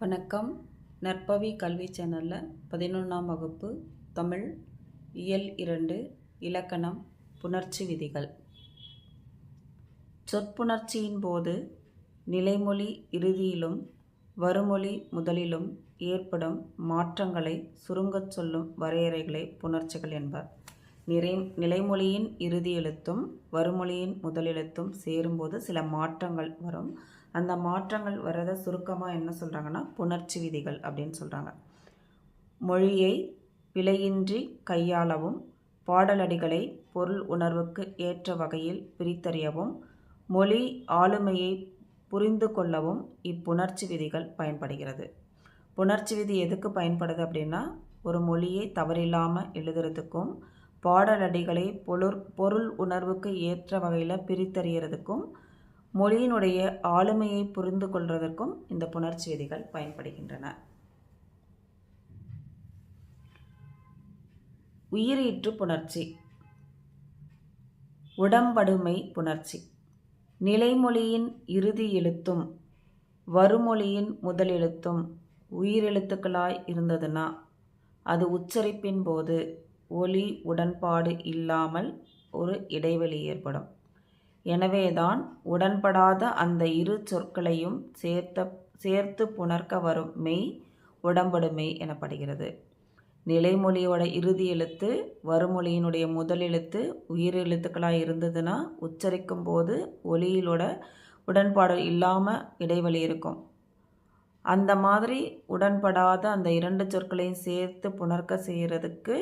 வணக்கம். நற்பவி கல்வி சேனலில் பதினொன்றாம் வகுப்பு தமிழ் இயல் இரண்டு இலக்கணம் புணர்ச்சி விதிகள். சொற்புணர்ச்சியின் போது நிலைமொழி இறுதியிலும் வருமொழி முதலிலும் ஏற்படும் மாற்றங்களை சுருங்கச் சொல்லும் வரையறைகளை புணர்ச்சிகள் என்பர். நிறை நிலைமொழியின் இறுதி எழுத்தும் வருமொழியின் முதலெழுத்தும் சேரும்போது சில மாற்றங்கள் வரும். அந்த மாற்றங்கள் வர்றதை சுருக்கமாக என்ன சொல்கிறாங்கன்னா புணர்ச்சி விதிகள் அப்படின்னு சொல்கிறாங்க மொழியை விலையின்றி கையாளவும் பாடலடிகளை பொருள் உணர்வுக்கு ஏற்ற வகையில் பிரித்தறியவும் மொழி ஆளுமையை புரிந்து கொள்ளவும் இப்புணர்ச்சி விதிகள் பயன்படுகிறது. புணர்ச்சி விதி எதுக்கு பயன்படுது அப்படின்னா ஒரு மொழியை தவறில்லாமல் எழுதுறதுக்கும் பாடலடிகளை பொருள் பொருள் உணர்வுக்கு ஏற்ற வகையில் பிரித்தறியறதுக்கும் மொழியினுடைய ஆளுமையை புரிந்து கொள்வதற்கும் இந்த புணர்ச்சி விதிகள் பயன்படுகின்றன. உயிரீற்று புணர்ச்சி உடம்படுமை புணர்ச்சி நிலைமொழியின் இறுதி எழுத்தும் வருமொழியின் முதல் எழுத்தும் உயிரெழுத்துக்களாய் இருந்ததுன்னா அது உச்சரிப்பின் போது ஒலி உடன்பாடு இல்லாமல் ஒரு இடைவெளி ஏற்படும். எனவேதான் உடன்படாத அந்த இரு சொற்களையும் சேர்த்த சேர்த்து புணர்க்க வரும் மெய் உடம்படுமை எனப்படுகிறது. நிலைமொழியோட இறுதி எழுத்து வருமொழியினுடைய முதல் எழுத்து உயிர் எழுத்துக்களாக இருந்ததுன்னா உச்சரிக்கும் போது ஒலியிலோட உடன்பாடு இல்லாமல் இடைவெளி இருக்கும். அந்த மாதிரி உடன்படாத அந்த இரண்டு சொற்களையும் சேர்த்து புணர்க்க செய்கிறதுக்கு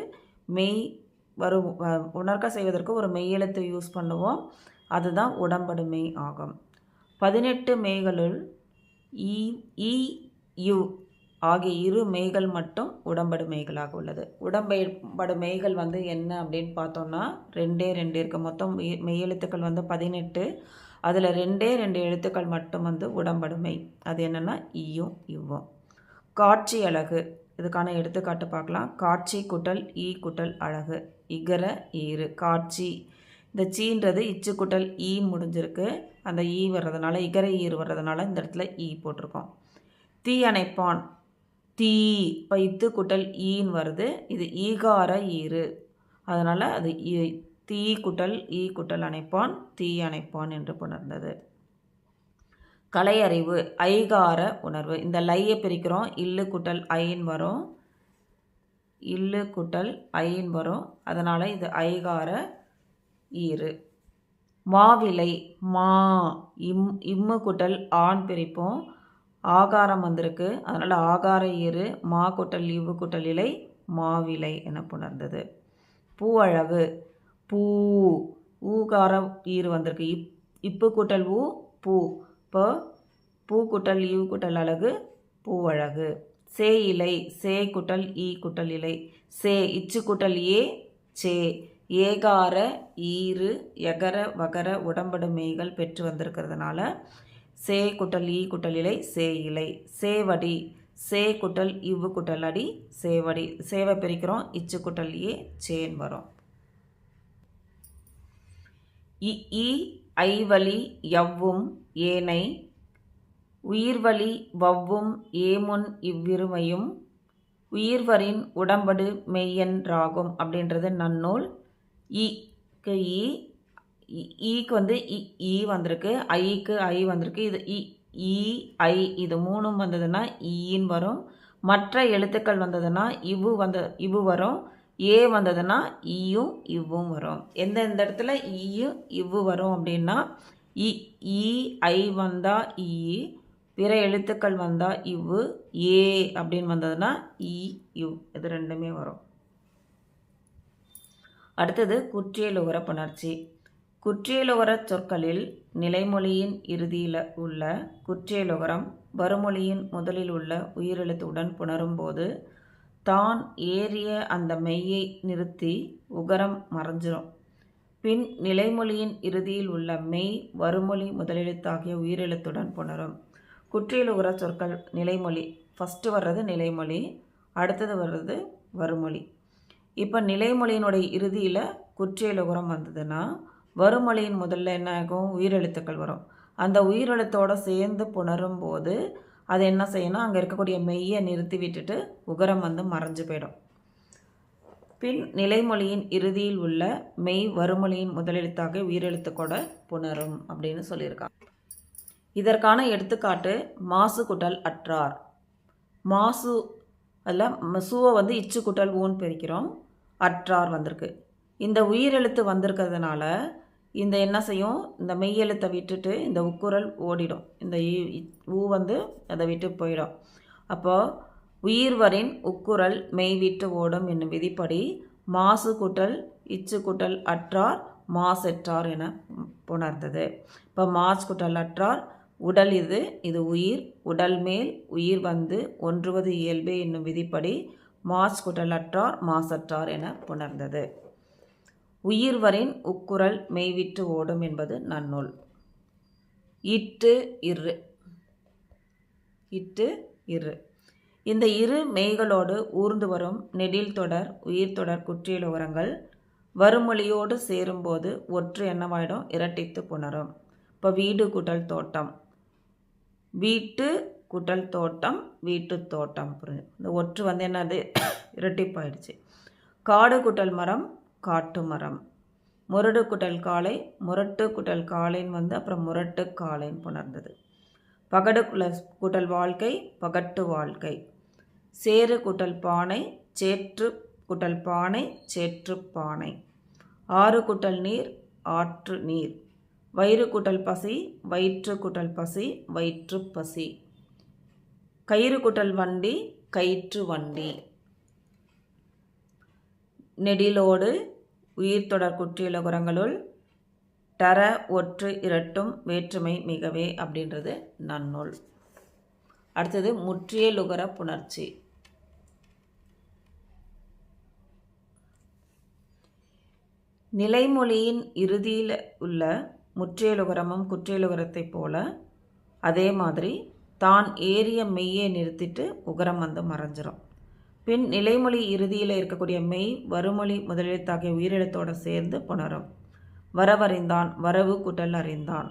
மெய் வரும் உணர்க்க செய்வதற்கு ஒரு மெய் எழுத்து யூஸ் பண்ணுவோம். அதுதான் உடம்படுமை ஆகும். பதினெட்டு மெய்களுள் இ இ யு ஆகிய இரு மெய்கள் மட்டும் உடம்படுமைகளாக உள்ளது. உடம்படு மெய்கள் வந்து என்ன அப்படின்னு பார்த்தோம்னா ரெண்டே ரெண்டு இருக்குது மொத்தம் மெய்யெழுத்துக்கள் வந்து பதினெட்டு. அதில் ரெண்டே ரெண்டு எழுத்துக்கள் மட்டும் வந்து உடம்படுமை. அது என்னென்னா ஈயும் இவ்வும் காட்சி அழகு. இதுக்கான எடுத்துக்காட்டு பார்க்கலாம். காட்சி குட்டல் ஈ குட்டல் அழகு. இகர ஈறு. காட்சி இந்த சீன்றது இச்சு குட்டல் ஈன்னு முடிஞ்சிருக்கு. அந்த ஈ வர்றதுனால இகர ஈர் வர்றதுனால இந்த இடத்துல ஈ போட்டிருக்கோம். தீ அணைப்பான். தீ இப்போ இத்து குட்டல் ஈன்னு வருது. இது ஈகார ஈறு. அதனால் அது தீ குட்டல் ஈ குட்டல் அணைப்பான் தீ அணைப்பான் என்று புணர்ந்தது. கலையறிவு ஐகார உணர்வு. இந்த லையை பிரிக்கிறோம். இல்லு குட்டல் ஐன் வரும். இல்லு குட்டல் ஐன் வரும். அதனால் இது ஐகார ஈறு மாவிலை மா. இம் இம்மு குட்டல் ஆண் பிரிப்போம். ஆகாரம் வந்திருக்கு. அதனால் ஆகார ஈறு மா குட்டல் இவ்வு குட்டல் இலை மாவிலை என புணர்ந்தது. பூ அழகு பூ. ஊகார ஈறு வந்திருக்கு. இப் இப்பு குட்டல் ஊ பூ. இப்போ பூ குட்டல் ஈவு குட்டல் அழகு பூவழகு சே இலை சே குட்டல் ஈ குட்டல் இலை. சே இச்சு குட்டல் ஏ சே. ஏகார ஈறு எகர வகர உடம்படு மெய்கள் பெற்று வந்திருக்கிறதுனால சே குட்டல் ஈ குட்டல் இலை சே இலை. சேவடி சே குட்டல் இவ்வு குட்டல் அடி சேவடி சேவை பிரிக்கிறோம். இச்சு குட்டல் ஏ சேன் வரும். இ ஐவலி எவ்வும் ஏனை. உயிர்வலி வவ்வும் ஏமுன் இவ்விருமையும். உயிர்வரின் உடம்படு மெய்யன்றாகும் அப்படின்றது நன்னூல். ஈக்கு ஈ ஈக்கு வந்து இ ஈ வந்திருக்கு. ஐக்கு ஐ வந்திருக்கு. இது இ ஈ ஐ இது மூணும் வந்ததுன்னா ஈன்னு வரும். மற்ற எழுத்துக்கள் வந்ததுன்னா இவ்வு வந்த இவ்வு வரும். ஏ வந்ததுன்னா ஈயும் இவ்வும் வரும். எந்த எந்த இடத்துல ஈயும் இவ்வு வரும் அப்படின்னா இ ஈ ஐ வந்தால் ஈ பிற எழுத்துக்கள் வந்தால் இவ்வு ஏ அப்படின்னு வந்ததுன்னா இ இவ் இது ரெண்டுமே வரும். அடுத்தது குற்றியலுகர புணர்ச்சி. குற்றியலுகர சொற்களில் நிலைமொழியின் இறுதியில் உள்ள குற்றியலுகரம் வருமொழியின் முதலில் உள்ள உயிரெழுத்துடன் புணரும்போது தான் ஏறிய அந்த மெய்யை நிறுத்தி உகரம் மறைஞ்சிரும். பின் நிலைமொழியின் இறுதியில் உள்ள மெய் வருமொழி முதலெழுத்தாகிய உயிரெழுத்துடன் புணரும். குற்றியலுகர சொற்கள் நிலைமொழி. ஃபஸ்ட்டு வர்றது நிலைமொழி அடுத்தது வர்றது வருமொழி. இப்போ நிலைமொழியினுடைய இறுதியில் குற்றியலுகரம் வந்ததுன்னா வருமொழியின் முதல்ல என்ன ஆகும்? உயிரெழுத்துக்கள் வரும். அந்த உயிரெழுத்தோடு சேர்ந்து புணரும் போது அது என்ன செய்யணும் அங்கே இருக்கக்கூடிய மெய்யை நிறுத்தி விட்டுட்டு உகரம் வந்து மறைஞ்சு போயிடும். பின் நிலைமொழியின் இறுதியில் உள்ள மெய் வறுமொழியின் முதலெழுத்தாக உயிரெழுத்துக்கூட புணரும் அப்படின்னு சொல்லியிருக்காங்க. இதற்கான எடுத்துக்காட்டு மாசு குட்டல் அற்றார். மாசு அதில் சூவை வந்து இச்சு குட்டல் ஊன் பிரிக்கிறோம். அற்றார் வந்திருக்கு. இந்த உயிரெழுத்து வந்திருக்கிறதுனால இந்த என்ன செய்யும்? இந்த மெய்யெழுத்தை விட்டுட்டு இந்த உக்குரல் ஓடிடும். இந்த ஊ வந்து அதை விட்டு போயிடும். அப்போது உயிர்வரின் உக்குரல் மெய் விட்டு ஓடும் என்னும் விதிப்படி மாசு குட்டல் இச்சு குட்டல் அற்றார் மாசெற்றார் என புணர்ந்தது. இப்போ மாஸ் குட்டல் அற்றார் உடல் இது இது உயிர் உடல் மேல் உயிர் வந்து ஒன்றுவது இயல்பே என்னும் விதிப்படி மாஸ் குடலற்றார் மாசற்றார் என புணர்ந்தது. உயிர்வரின் உக்குரல் மெய்விட்டு ஓடும் என்பது நன்னூல். இட்டு இரு. இட்டு இரு. இந்த இரு மெய்களோடு ஊர்ந்து வரும் நெடில் தொடர் உயிர் தொடர் குற்றியல் உரங்கள் வறுமொழியோடு சேரும்போது ஒற்று என்னவாயிடும் இரட்டித்து புணரும். இப்போ வீடு குடல் தோட்டம். வீட்டு குட்டல் தோட்டம் வீட்டு தோட்டம் புரிஞ்சு இந்த ஒற்று வந்து என்னது? இரட்டிப்பாயிடுச்சு. காடு குட்டல் மரம் காட்டு மரம். முரடு குட்டல் காளை முரட்டு குட்டல் காளைன்னு வந்து அப்புறம் முரட்டு காளைன்னு புணர்ந்தது. பகடு குல குட்டல் வாழ்க்கை பகட்டு வாழ்க்கை. சேறு குட்டல் பானை சேற்று குட்டல் பானை சேற்று பானை. ஆறு குட்டல் நீர் ஆற்று நீர். வயிறு குட்டல் பசி வயிற்று குட்டல் பசி வயிற்று பசி. கயிறு குட்டல் வண்டி கயிற்று வண்டி. நெடிலோடு உயிர் தொடர் குற்றியலுகரங்களுள் டர ஒற்று இரட்டும் வேற்றுமை மிகவே அப்படின்றது நன்னூல். அடுத்தது முற்றியலுகர புணர்ச்சி. நிலைமொழியின் இறுதியில் உள்ள முற்றியலுகரமும் குற்றியலுகரத்தைப் போல அதே மாதிரி தான் ஏறிய மெய்யை நிறுத்திட்டு உகரம் வந்து மறைஞ்சிரும். பின் நிலைமொழி இறுதியில் இருக்கக்கூடிய மெய் வறுமொழி முதலெழுத்தாகிய உயிரெழுத்தோடு சேர்ந்து புணரும். வரவறிந்தான் வரவு குட்டல் அறிந்தான்.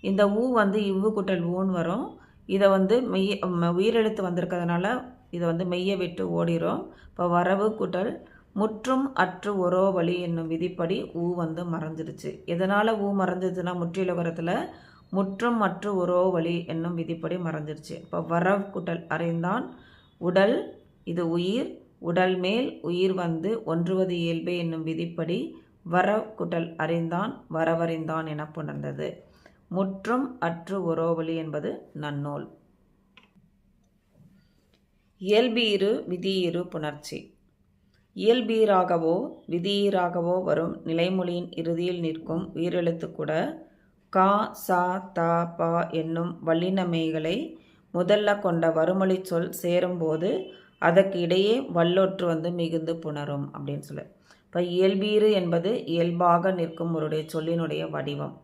இந்த ஊ வந்து இவ்வு குட்டல் ஊன் வரும். இதை வந்து மெய் ம- உயிரெழுத்து வந்திருக்கிறதுனால இதை வந்து மெய்யை விட்டு ஓடிரும். இப்போ வரவு குட்டல் முற்றும் அற்று ஒரோ வழி என்னும் விதிப்படி ஊ வந்து மறைஞ்சிருச்சு. எதனால் ஊ மறைஞ்சிருச்சுன்னா முற்றிலுகரத்தில் முற்றும் அற்று ஒரோ வழி என்னும் விதிப்படி மறைஞ்சிருச்சு இப்போ வரவு குட்டல் அறிந்தான் உடல் இது உயிர் உடல் மேல் உயிர் வந்து ஒன்றுவது இயல்பே என்னும் விதிப்படி வரவு குட்டல் அறிந்தான் வரவறிந்தான் என புணர்ந்தது. முற்றும் அற்று ஒரோவழி என்பது நன்னூல். இயல்பீரு விதியீரு புணர்ச்சி. இயல்பீராகவோ விதியீராகவோ வரும் நிலைமொழியின் இறுதியில் நிற்கும் உயிரெழுத்து கூட கா சா தா பா என்னும் வல்லினமைகளை முதல்ல கொண்ட வறுமொழி சொல் சேரும்போது அதற்கு இடையே வல்லொற்று வந்து மிகுந்து புணரும் அப்படின்னு சொல்லு. இப்போ இயல்பீறு என்பது இயல்பாக நிற்கும் ஒருடைய சொல்லினுடைய வடிவம்.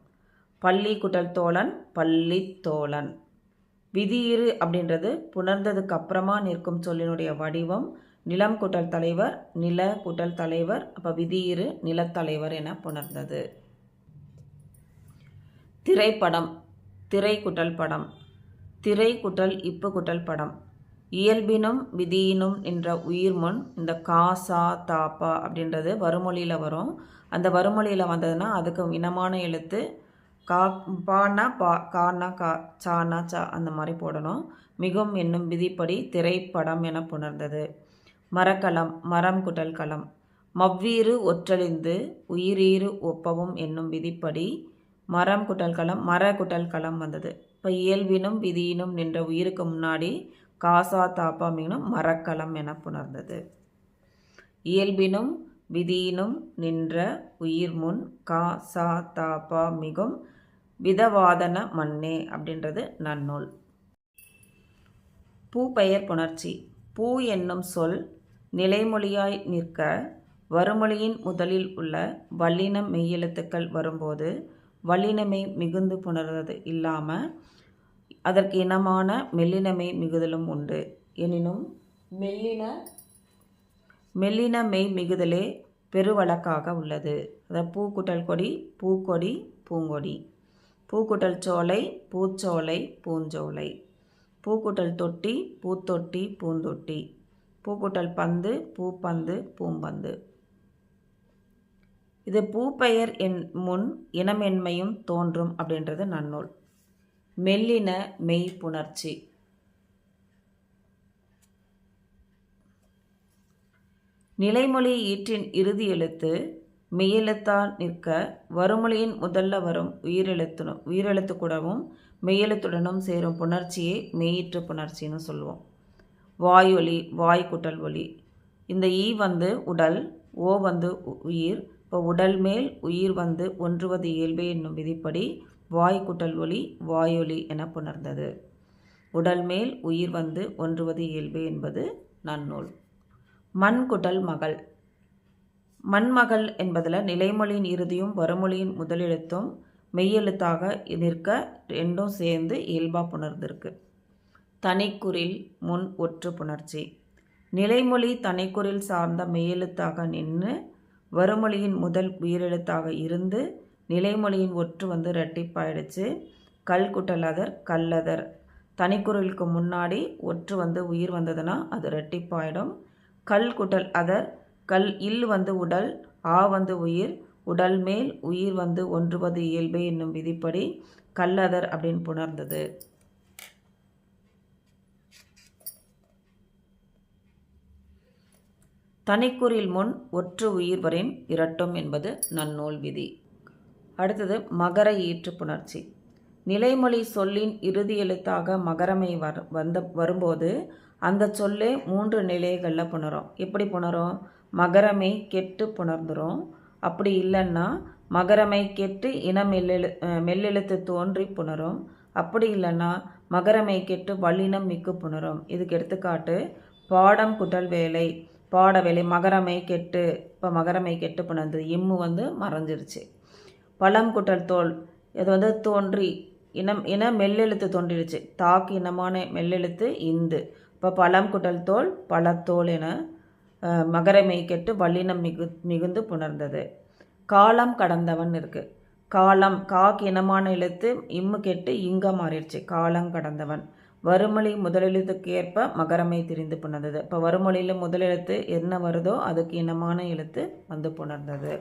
பள்ளி குட்டல் தோழன் பள்ளி தோழன். விதியிரு அப்படின்றது புணர்ந்ததுக்கு அப்புறமா நிற்கும் சொல்லினுடைய வடிவம். நிலம் குட்டல் தலைவர் நில குட்டல் தலைவர் அப்போ விதியிறு நிலத்தலைவர் என புணர்ந்தது. திரைப்படம் திரை குட்டல் படம் திரை குட்டல் இப்பு குட்டல் படம். இயல்பினும் விதியினும் என்ற உயிர்முன் இந்த காசா தாப்பா அப்படின்றது வறுமொழியில் வரும். அந்த வறுமொழியில் வந்ததுன்னா அதுக்கு இனமான எழுத்து. கா பானா பா கானா கா சானா சா அந்த மாதிரி போடணும். மிகவும் என்னும் விதிப்படி திரைப்படம் என புணர்ந்தது. மரக்கலம் மரம் குட்டல் களம் மவ்வீறு ஒற்றழிந்து உயிரீறு ஒப்பவும் என்னும் விதிப்படி மரம் குட்டல் களம் மர குட்டல் களம் வந்தது. இப்போ இயல்பினும் விதியினும் நின்ற உயிருக்கு முன்னாடி காசா தாப்பா மீனும் மரக்கலம் என புணர்ந்தது. இயல்பினும் விதியினும் நின்ற உயிர் முன் கா சா தாப்பா மிகும் விதவாதன மண்ணே அப்படின்றது நன்னூல். பூ பெயர் புணர்ச்சி. பூ என்னும் சொல் நிலைமொழியாய் நிற்க வருமொழியின் முதலில் உள்ள வல்லினம் மெய்யெழுத்துக்கள் வரும்போது வல்லினமை மிகுந்து புணர்வது இல்லாமல் அதற்கு இனமான மெல்லினமை மிகுதலும் உண்டு. எனினும் மெல்லின மெல்லின மெய் மிகுதலே பெருவழக்காக உள்ளது. அதாவது பூக்குட்டல் கொடி பூக்கொடி பூங்கொடி. பூக்குட்டல் சோலை பூச்சோலை பூஞ்சோலை. பூக்குட்டல் தொட்டி பூத்தொட்டி பூந்தொட்டி. பூக்குட்டல் பந்து பூப்பந்து பூம்பந்து. இது பூப்பெயர் என் முன் இனமென்மையும் தோன்றும் அப்படின்றது நன்னூல். மெல்லின மெய் புணர்ச்சி. நிலைமொழி ஈற்றின் இறுதி எழுத்து மெய்யெழுத்தால் நிற்க வருமொழியின் முதல்ல வரும் உயிரெழுத்துடன் உயிரெழுத்து கூடவும் மெய்யெழுத்துடனும் சேரும் புணர்ச்சியை மெய்யீற்று புணர்ச்சின்னு சொல்லுவோம். வாயொலி வாய் குட்டல் ஒலி. இந்த ஈ வந்து உடல் ஓ வந்து உயிர் இப்போ உடல் மேல் உயிர் வந்து ஒன்றுவது இயல்பே என்னும் விதிப்படி வாய் குட்டல் ஒலி வாயொலி என புணர்ந்தது. உடல் மேல் உயிர் வந்து ஒன்றுவது இயல்பே என்பது நன்னூல். மண் குட்டல் மகள். மண்மகள் என்பதில் நிலைமொழியின் இறுதியும் வறுமொழியின் முதலெழுத்தும் மெய்யெழுத்தாக நிற்க ரெண்டும் சேர்ந்து இயல்பாக புணர்ந்திருக்கு. தனிக்குறில் முன் ஒற்று புணர்ச்சி. நிலைமொழி தனிக்குறில் சார்ந்த மெய்யெழுத்தாக நின்று வருமொழியின் முதல் உயிரெழுத்தாக இருந்து நிலைமொழியின் ஒற்று வந்து ரெட்டிப்பாயிடுச்சு கல் குட்டலதர் கல்லதர். தனிக்குறளுக்கு முன்னாடி ஒற்று வந்து உயிர் வந்ததுன்னா அது ரெட்டிப்பாயிடும் கல் குட்டல் அதர் கல் இல் வந்து உடல் ஆ வந்து உயிர் உடல் மேல் உயிர் வந்து ஒன்றுவது இயல்பே என்னும் விதிப்படி கல்லதர் அப்படின்னு புணர்ந்தது. தனிக்குறில் முன் ஒற்று உயிர் வரின் இரட்டும் என்பது நன்னூல் விதி. அடுத்தது மகர ஈற்று புணர்ச்சி நிலைமொழி சொல்லின் இறுதி எழுத்தாக மகரமை வர வந்த வரும்போது அந்த சொல்லே மூன்று நிலைகளில் புணரும். எப்படி புணரும்? மகரமை கெட்டு புணர்ந்துடும் அப்படி இல்லைன்னா மகரமை கெட்டு இன மெல்லெழு மெல்லெழுத்து தோன்றி புணரும். அப்படி இல்லைன்னா மகரமை கெட்டு வல்லினம் மிக்கு புணரும். இதுக்கு எடுத்துக்காட்டு பாடம் குடல் வேலை. பாட வேலை மகரமை கெட்டு இப்போ மகரமை கெட்டு புணர்ந்தது இம்மு வந்து மறைஞ்சிருச்சு. பழம் குட்டல் தோல் இது வந்து தோன்றி இனம் இன மெல்லெழுத்து தோன்றிடுச்சு. தாக்கு இனமான மெல்லெழுத்து இந்து. இப்போ பழம் குட்டல் தோல் பழத்தோல் என மகரமை கெட்டு வல்லினம் மிகு மிகுந்து புணர்ந்தது. காலம் கடந்தவன் இருக்குது காலம் காக்கு இனமான எழுத்து இம்மு கெட்டு இங்க மாறிடுச்சு. காலம் கடந்தவன். வறுமொழி முதலெழுத்துக்கு ஏற்ப மகரமை திரிந்து புணர்ந்தது. இப்போ வறுமொழியில் முதலெழுத்து என்ன வருதோ அதுக்கு இனமான எழுத்து வந்து புணர்ந்தது.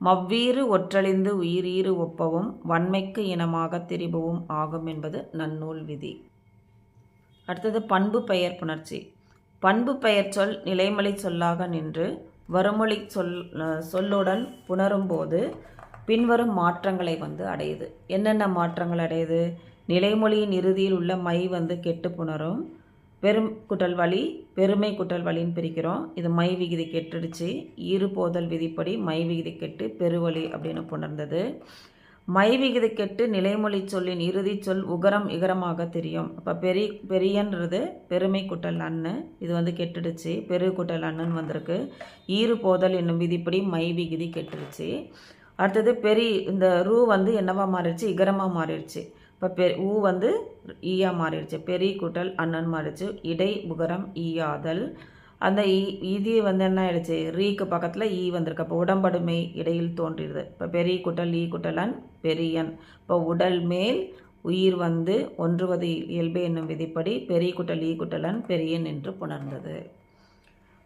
மவ்வீறு ஒற்றழிந்து உயிரீறு ஒப்பவும் வன்மைக்கு இனமாக திரிபவும் ஆகும் என்பது நன்னூல் விதி. அடுத்தது பண்பு பெயர் புணர்ச்சி. பண்பு பெயர் சொல் நிலைமொழி சொல்லாக நின்று வருமொழி சொல் சொல்லுடன் புணரும்போது பின்வரும் மாற்றங்களை வந்து அடையுது. என்னென்ன மாற்றங்கள் அடையுது? நிலைமொழியின் இறுதியில் உள்ள மை வந்து கெட்டு புணரும். பெரும் குட்டல் வழி பெருமை குட்டல் வழின்னு பிரிக்கிறோம். இது மை விகிதி கெட்டுடுச்சு. ஈறு போதல் விதிப்படி மை விகிதி கெட்டு பெருவழி அப்படின்னு புணர்ந்தது. மை விகிதி கெட்டு நிலைமொழி சொல்லின் இறுதி சொல் உகரம் இகரமாக தெரியும். அப்போ பெரிய பெரியன்றது பெருமை குட்டல் அண்ணு. இது வந்து கெட்டுடுச்சு. பெரு குட்டல் அண்ணன் வந்திருக்கு. ஈறு போதல் என்னும் விதிப்படி மை விகிதி கெட்டுடுச்சு. அடுத்தது பெரிய இந்த ரூ வந்து என்னவா மாறிடுச்சு? இகரமாக மாறிடுச்சு. இப்போ பெ ஊ வந்து ஈயா மாறிடுச்சு. பெரிய கூட்டல் அண்ணன் மாறிடுச்சு. இடை புகரம் ஈயாதல். அந்த ஈ இது வந்து என்ன ஆயிடுச்சு? ரீக்கு பக்கத்தில் ஈ வந்திருக்கு. அப்போ உடம்படுமை இடையில் தோன்றிடுது இப்போ பெரிய குட்டல் ஈ குட்டலன் பெரியன் இப்போ உடல் மேல் உயிர் வந்து ஒன்றுவது இயல்பு என்னும் விதிப்படி பெரிய குட்டல் ஈ குட்டலன் பெரியன் என்று புணர்ந்தது.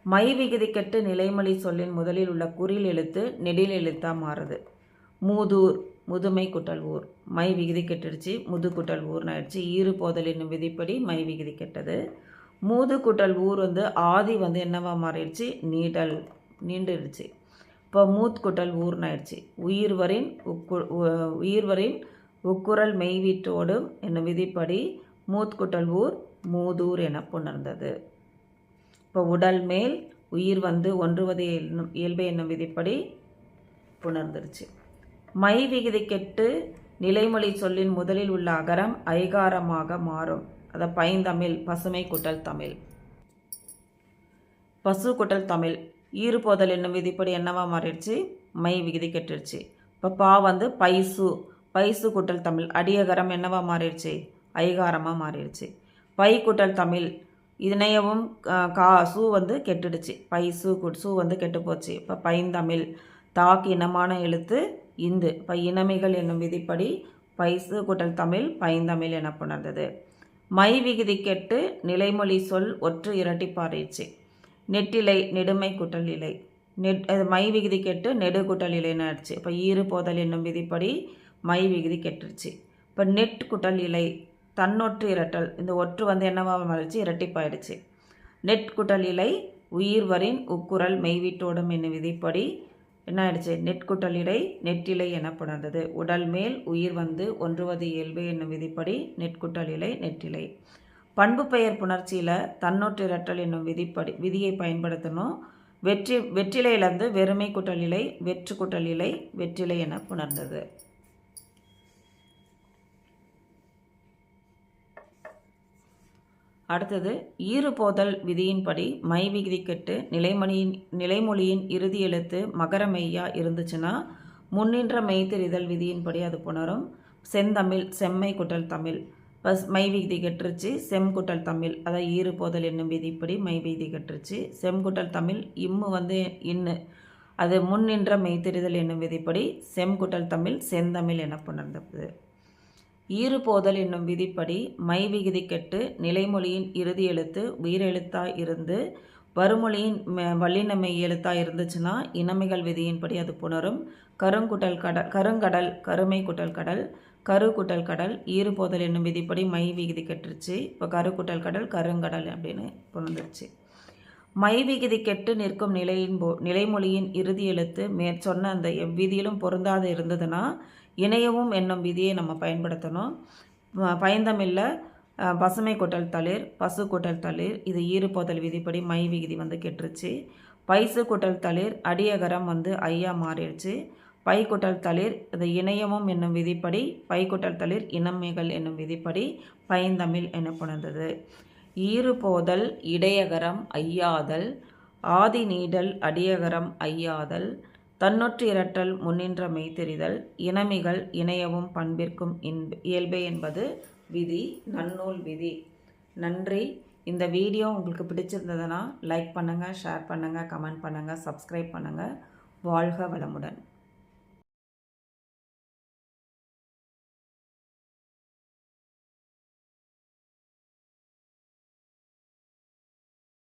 மை விகுதி கெட்டு நிலைமொழி சொல்லின் முதலில் உள்ள குறில் எழுத்து நெடில் எழுத்தாக மாறுது. மூதூர் முதுமை குட்டல் ஊர். மை விகுதி கெட்டுடுச்சு. முது குட்டல் ஊர்னு ஆயிடுச்சு ஈறு போதல் என்னும் விதிப்படி மை விகுதி கெட்டது. மூது குட்டல் ஊர் வந்து ஆதி வந்து என்னவா மாறிடுச்சு? நீடல் நீண்டுடுச்சு. இப்போ மூத் குட்டல் ஊர்னு ஆயிடுச்சு உயிர்வரின் உக்கு உயிர்வரின் உக்குரல் மெய்வீட்டோடும் என்னும் விதிப்படி மூத் குட்டல் ஊர் மூதூர் என புணர்ந்தது. இப்போ உடல் மேல் உயிர் வந்து ஒன்றுவது இயல்பு என்னும் விதிப்படி புணர்ந்துருச்சு மை விகுதி கெட்டு நிலைமொழி சொல்லின் முதலில் உள்ள அகரம் ஐகாரமாக மாறும். அதை பைந்தமிழ் பசுமை குட்டல் தமிழ். பசு குட்டல் தமிழ். ஈறுபோதல் என்னும் விதிப்படி என்னவா மாறிடுச்சு? மை விகுதி கெட்டுருச்சு இப்போ பா வந்து பைசு. பைசு குட்டல் தமிழ். அடியகரம் என்னவா மாறிடுச்சு? ஐகாரமாக மாறிடுச்சு. பை குட்டல் தமிழ். இதனையவும் கா சூ வந்து கெட்டுடுச்சு. பைசு குட் சூ வந்து கெட்டு போச்சு இப்போ பைந்தமிழ். தாக்கு இனமான எழுத்து இந்து. இப்போ இனமைகள் என்னும் விதிப்படி பைசு குடல் தமிழ் பைந்தமிழ் என புணர்ந்தது. மை விகுதி கெட்டு நிலைமொழி சொல் ஒற்று இரட்டிப்பாரிச்சு நெட்டிலை நெடுமை குட்டல் இலை நெட் அது மை விகுதி கெட்டு நெடு குட்டல் இலைன்னு ஆயிடுச்சு இப்போ ஈறு போதல் என்னும் விதிப்படி மை விகுதி கெட்டுருச்சு. இப்போ நெட் குட்டல் இலை தன்னொற்று இரட்டல் இந்த ஒற்று வந்து என்னவாக மாறிச்சு? இரட்டிப்பாயிடுச்சு நெட் குட்டல் இலை உயிர்வரின் உக்குரல் மெய்வீட்டோடும் என்னும் விதிப்படி என்ன ஆயிடுச்சு நெட்குட்டலிடை நெட்டிலை எனப்படுகிறது உடல் மேல் உயிர் வந்து ஒன்றுவது இயல்பு என்னும் விதிப்படி நெட்குட்டலிலை நெட்டிலை பண்பு பெயர் புணர்ச்சியில் தன்னொற்றிரட்டல் என்னும் விதிப்படி விதியை பயன்படுத்தணும். வெற்றி வெற்றிலையிலிருந்து வெறுமை குட்டல் இலை வெற்று குட்டல் இலை வெற்றிலை என புணர்ந்தது. அடுத்தது ஈறுபோதல் விதியின்படி மை விகுதி கெட்டு நிலைமணியின் நிலைமொழியின் இறுதி எழுத்து மகர மெய்யா இருந்துச்சுன்னா முன்னின்ற மெய்தெரிதல் விதியின்படி அது புணரும். செந்தமிழ் செம்மை குட்டல் தமிழ். பஸ் மை விகுதி கெட்டுருச்சு செம்குட்டல் தமிழ். அதாவது ஈறுபோதல் என்னும் விதிப்படி மை விகுதி கெட்டுருச்சு. செம்குட்டல் தமிழ் இம்மு வந்து இன்னு. அது முன்னின்ற மெய்த்தெரிதல் என்னும் விதிப்படி செம்குட்டல் தமிழ் செந்தமிழ் என புணர்ந்தது. ஈறுபோதல் என்னும் விதிப்படி மை விகுதி கெட்டு நிலைமொழியின் இறுதி எழுத்து உயிரெழுத்தாக இருந்து வறுமொழியின் வல்லினமை எழுத்தாக இருந்துச்சுன்னா இனமைகள் விதியின்படி அது புணரும். கருங்குட்டல் கடல் கருங்கடல் கருமை குட்டல் கடல் கரு குட்டல் கடல் ஈறுபோதல் என்னும் விதிப்படி மை விகுதி கெட்டுருச்சு. இப்போ கரு குட்டல் கடல் கருங்கடல் அப்படின்னு புணர்ந்துருச்சு. மை விகுதி கெட்டு நிற்கும் நிலையின் போ நிலைமொழியின் இறுதி எழுத்து மேற்சொன்ன அந்த எவ்விதியிலும் பொருந்தாது இருந்ததுன்னா இணையவும் என்னும் விதியை நம்ம பயன்படுத்தணும். பயந்தமில்ல. பசுமை கொட்டல் தளிர் பசு கொட்டல் தளிர் இது ஈறுபோதல் விதிப்படி மை விகுதி வந்து கெட்டுருச்சு. பைசு கொட்டல் தளிர் அடியகரம் வந்து ஐயா மாறிடுச்சு. பை குட்டல் தளிர் இது இணையமும் என்னும் விதிப்படி பை குட்டல் தளிர் இனமைகள் என்னும் விதிப்படி பைந்தமிழ் எனப்படுந்தது ஈறுபோதல் இடையகரம் ஐயாதல் ஆதி நீடல் அடியகரம் ஐயாதல் தன்னொற்று இரட்டல் முன்னின்ற மெய்தெரிதல் இனமிகள் இணையவும் பண்பிற்கும் இன்ப இயல்பே என்பது விதி நன்னூல் விதி. நன்றி. இந்த வீடியோ உங்களுக்கு பிடிச்சிருந்ததுன்னா லைக் பண்ணுங்கள் ஷேர் பண்ணுங்கள் கமெண்ட் பண்ணுங்கள் சப்ஸ்கிரைப் பண்ணுங்கள் வாழ்க வளமுடன்.